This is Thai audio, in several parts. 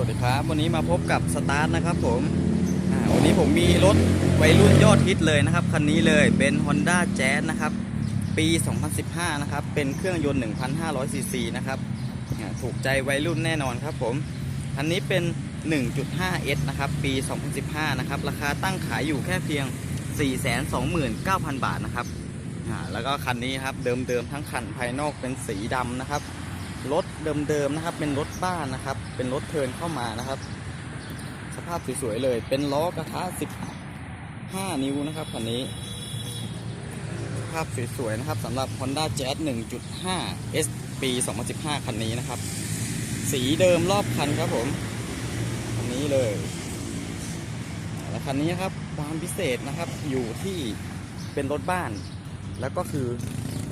วัสดีครับ วันนี้มาพบกับสตาร์ทนะครับผมวันนี้ผมมีรถวัยรุ่นยอดฮิตเลยนะครับ คันนี้เลยเป็น Honda Jazz นะครับ ปี 2015 นะครับ เป็นเครื่องยนต์ 1,500 ซีซีนะครับ ถูกใจวัยรุ่นแน่นอนครับผม อันนี้เป็น 1.5S นะครับ ปี 2015 นะครับ ราคาตั้งขายอยู่แค่เพียง 429,000 บาทนะครับ แล้วก็คันนี้ครับเดิมๆทั้งคันภายนอกเป็นสีดำนะครับ รถเดิมๆนะครับ เป็นรถบ้านนะครับ เป็นรถเทินเข้ามานะครับ สภาพสวยๆเลย เป็นล้อกระทะ15 นิ้วนะครับคันนี้สภาพสวยๆนะครับสำหรับ Honda Jazz 1.5 S ปี 2015 คันนี้นะครับ สีเดิมรอบคันครับผม คันนี้เลย และคันนี้ครับความพิเศษนะครับอยู่ที่เป็นรถบ้าน แล้วก็คือ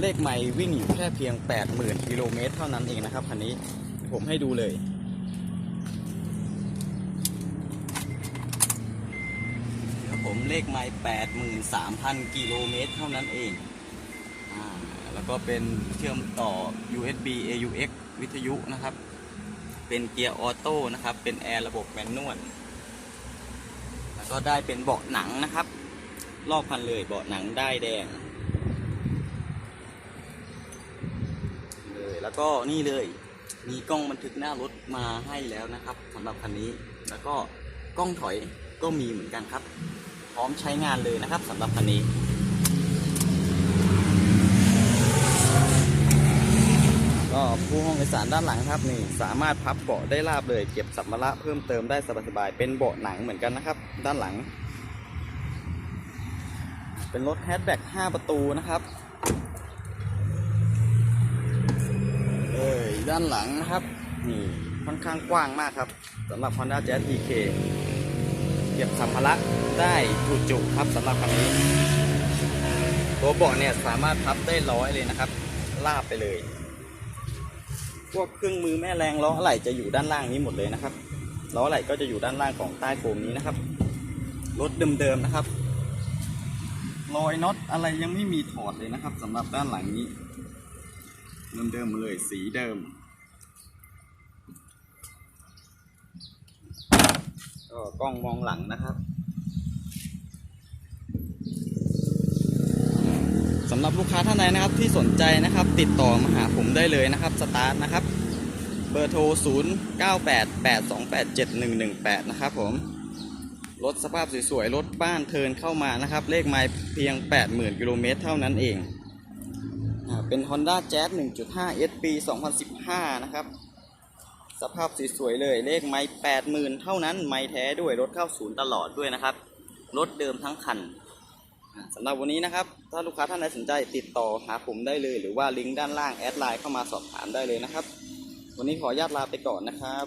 เลขไม่วิ่งอยู่แค่เพียง 80,000กิโลเมตรเท่านั้นเองนะครับคันนี้ผมให้ดูเลยครับผมเลขไม่83,000 กิโลเมตรเท่านั้นเอง แล้วก็เป็นเชื่อมต่อ USB AUX วิทยุนะครับ เป็นเกียร์ออโต้นะครับ เป็นแอร์ระบบแมนนวล แล้วก็ได้เป็นเบาะหนังนะครับ รอบคันเลยเบาะหนังได้แดง เลย แล้วก็นี่เลย มีกล้องบันทึกหน้ารถมาให้แล้วนะครับสำหรับคันนี้ แล้วก็กล้องถอยก็มีเหมือนกันครับ พร้อมใช้งานเลยนะครับสำหรับคันนี้ก็ผู้ห้องโดยสารด้านหลังครับนี่สามารถพับเบาะได้ราบเลย เก็บสัมภาระเพิ่มเติมได้สบายๆเป็นเบาะหนังเหมือนกันนะครับ ด้านหลัง เป็นรถแฮชแบ็ก5ประตูนะครับเอ้ยด้านหลังนะครับนี่ค่อนข้างกว้างมากครับสำหรับ Honda Jazz TK เก็บสัมภาระได้ถูกจุครับสำหรับคันนี้ ตัวเบาะเนี่ยสามารถพับได้ร้อยเลยนะครับลาบไปเลย พวกเครื่องมือแม่แรงล้ออะไหล่จะอยู่ด้านล่างนี้หมดเลยนะครับล้ออะไหล่ก็จะอยู่ด้านล่างของใต้โฟมนี้นะครับรถเดิมๆนะครับรอยน็อตอะไรยังไม่มีถอดเลยนะครับสำหรับด้านหลังนี้เดิมๆมดเลยสีเดิม ก็กล้องมองหลังนะครับสำหรับลูกค้าท่านใดนะครับที่สนใจนะครับ ติดต่อมาหาผมได้เลยนะครับสตาร์ทนะครับ เบอร์โทร 0 9 8 8 2 8 7 1 1 8 นะครับผมรถสภาพสวยๆรถบ้านเทินเข้ามานะครับ เลขไมล์เพียง 80,000กิโลเมตรเท่านั้นเองอ่าเป็น Honda Jazz 1.5 S ปี 2015 นะครับ สภาพสวยๆเลยเลขไม่แปดหมื่นเท่านั้นไม้แท้ด้วยรถเข้าศูนย์ตลอดด้วยนะครับ รถเดิมทั้งคันอ่าสำหรับวันนี้นะครับ ถ้าลูกค้าท่านใดสนใจติดต่อหาผมได้เลย หรือว่าลิงก์ด้านล่างแอดไลน์เข้ามาสอบถามได้เลยนะครับ วันนี้ขออนุญาตลาไปก่อนนะครับ